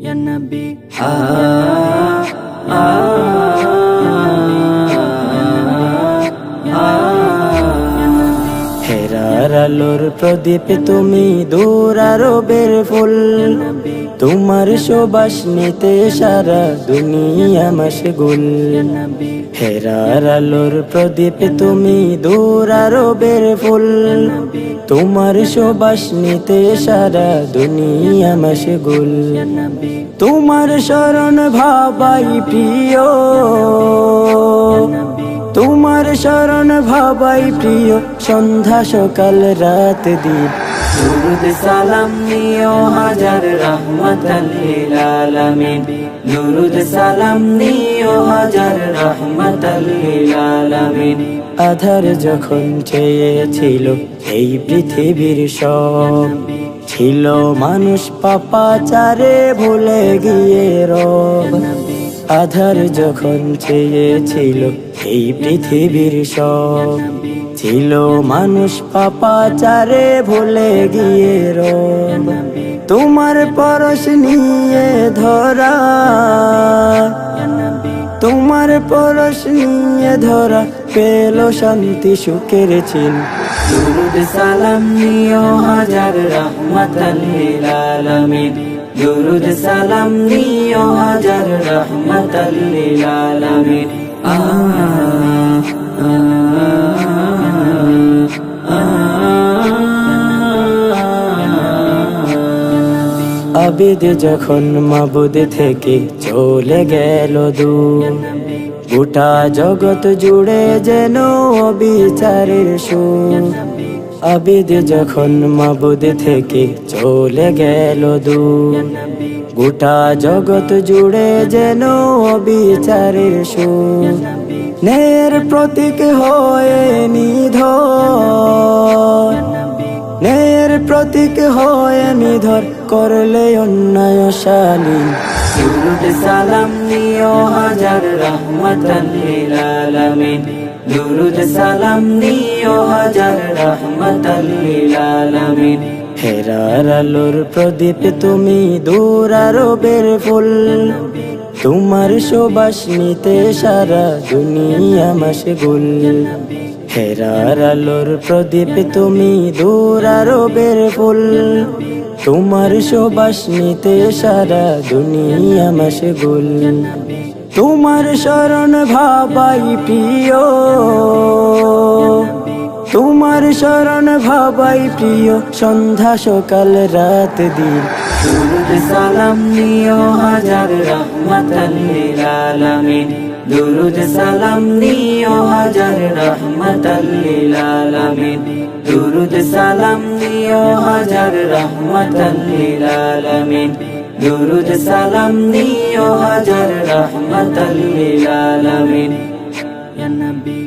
يا نبي হেরার আলোর প্রদীপ তুমি দূর আরবের ফুল তোমার সুবাস নিতে সারা দুনিয়া মশগুল। হেরার আলোর প্রদীপ তুমি দূর আরবের ফুল। তোমার সুবাস নিতে সারা দুনিয়া মশগুল। তোমার শরণ ভাবাই প্রিয়। তোমার শরণ ভাবাই প্রিয়। সন্ধ্যা সকাল রাত দিন দুরুদ সালাম নিও হাজার রহমতাল্লিল আলামিন দুরুদ সালাম নিও হাজার রহমতাল্লিল আলামিন আধার যখন চেয়েছিল, এই পৃথিবীর সব ছিল মানুষ পাপাচারে ভুলে গিয়ে রব। আধার যখন চেয়েছিল, এই পৃথিবীর সব ছিল মানুষ পাপাচারে ভুলে গিয়ে রব। তোমার পরশ নিয়ে ধরা, তোমার পরশ নিয়ে ধরা পেল শান্তি সুখের চিন। সালাম নিও হাজার আলামিন। দুরুদ সালাম নিও হাজার রহমতাল্লিল আলামিন। আ আ, আ, আবিদ যখন মাবুদ থেকে চলে গেল দূর গোটা জগৎ জুড়ে যেন বিচারের সুর। আবিদ যখন মাবুদ থেকে চলে গেল দূর, গোটা জগৎ জুড়ে যেন বিচারের সুর নের প্রতীক হয়ে নিধর নের প্রতীক হয়ে নিধর করলে অন্যায় শালী। সালাম নিও হাজার রহমতাল্লিল আলামিন। দুরুদ সালাম নিও হাজার রহমতাল্লিল আলামিন। হেরার আলোর প্রদীপ তুমি দূর আরবের ফুল। তোমার সুবাস নিতে সারা দুনিয়া মশগুল। হেরার আলোর প্রদীপ তুমি দূর আরবের ফুল। তোমার সুবাস নিতে সারা দুনিয়া মশগুল। তোমার শরণ ভাবাই প্রিয়। তোমার শরণ ভাবাই প্রিয়। সন্ধ্যা সকাল, রাত দিন। সালাম নিও হাজার রহমতাল্লিল আলামিন। দুরুদ সালাম নিও হাজার রহমতাল্লিল আলামিন। দুরুদ সালাম নিও হাজার রহমতাল্লিল আলামিন। দুরুদ সালাম দিও হাজার রহমত লিল আলামিন ইয়া নবী।